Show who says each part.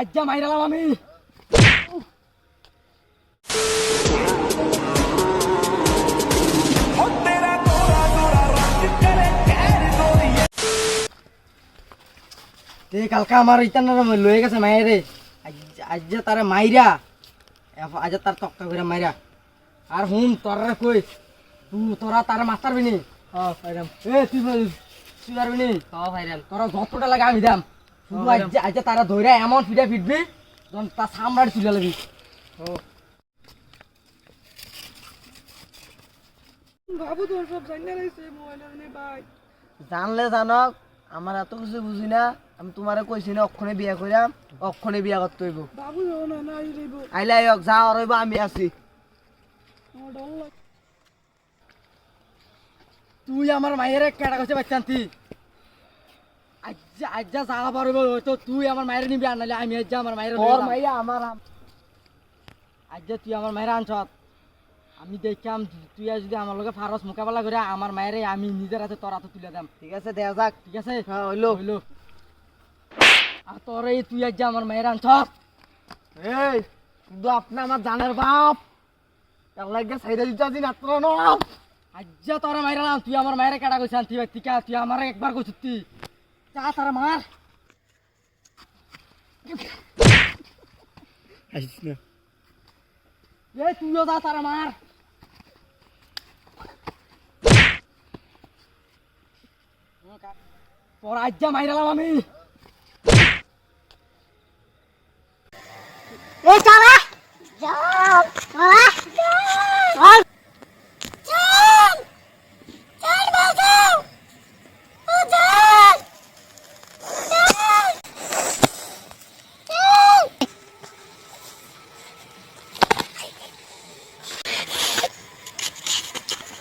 Speaker 1: আজ্জা মাইরালাম আমি। কালকা আমার ইতান লয়ে গেছে মায়েরে। আজ যে তারে মাইরা। আজ তার তক্তা করে মাইরা। আর হুম তোরা কই? তোরা তার মাস্টার বিনি।
Speaker 2: হ্যাঁ পাইরাম
Speaker 1: এ, তুই তুই পারবি নি
Speaker 2: হ্যাঁ পাইরাম
Speaker 1: তোরা যতটা লাগে আমি দাম। শুধু আজ তারা ধইরা এমন ফিটা ফিটবি তখন তার সামরাট তুলে লাগবি
Speaker 2: বাবু তোর সব জানিয়ে রয়েছে মোবাইলের ভাই
Speaker 3: জানলে জানক আমার এত কিছু বুঝি না আমি তোমারে কইছি না অক্ষণে বিয়া করিয়াম অক্ষণে বিয়া করতে হইব।
Speaker 2: বাবু যাও না
Speaker 3: আইলে যা রইব আমি আছি।
Speaker 1: তুই আমার মায়ের কেটা করছে বাচ্চান্তি? আজ যে- আজ জাগা পারবে তো তুই আমার মায়ের নিবি আর নাহলে আমি আজ যা আমার মায়ের
Speaker 3: তোর মাইয়া আমার আম-
Speaker 1: আজ যে তুই আমার মায়ের আনছ আমি দেখাম তুই যদি আমার লগে ফারস মোকাবেলা করে আমার মায়ের আমি নিজের হাতে তোর হাতে তুলে দাম।
Speaker 3: ঠিক আছে দেয়া যাক।
Speaker 1: ঠিক আছে?
Speaker 3: হ্যাঁ হইল।
Speaker 1: হইল। আর তোর এই তুই আজ যে আমার মায়ের আনছ
Speaker 3: এই কিন্তু আপনি আমার জানের বাপ। তার লাগে সাইডে দিতে দিন আত্র ন
Speaker 1: আজ যে তোর মায়ের তুই আমার মায়ের কেটা কইছ তুই তুই আমার একবার কইছ তুই। যা তার মার।
Speaker 3: আসিস না।
Speaker 1: এ তুইও যা তার মার। তোর আজ যা মাইরালাম আমি।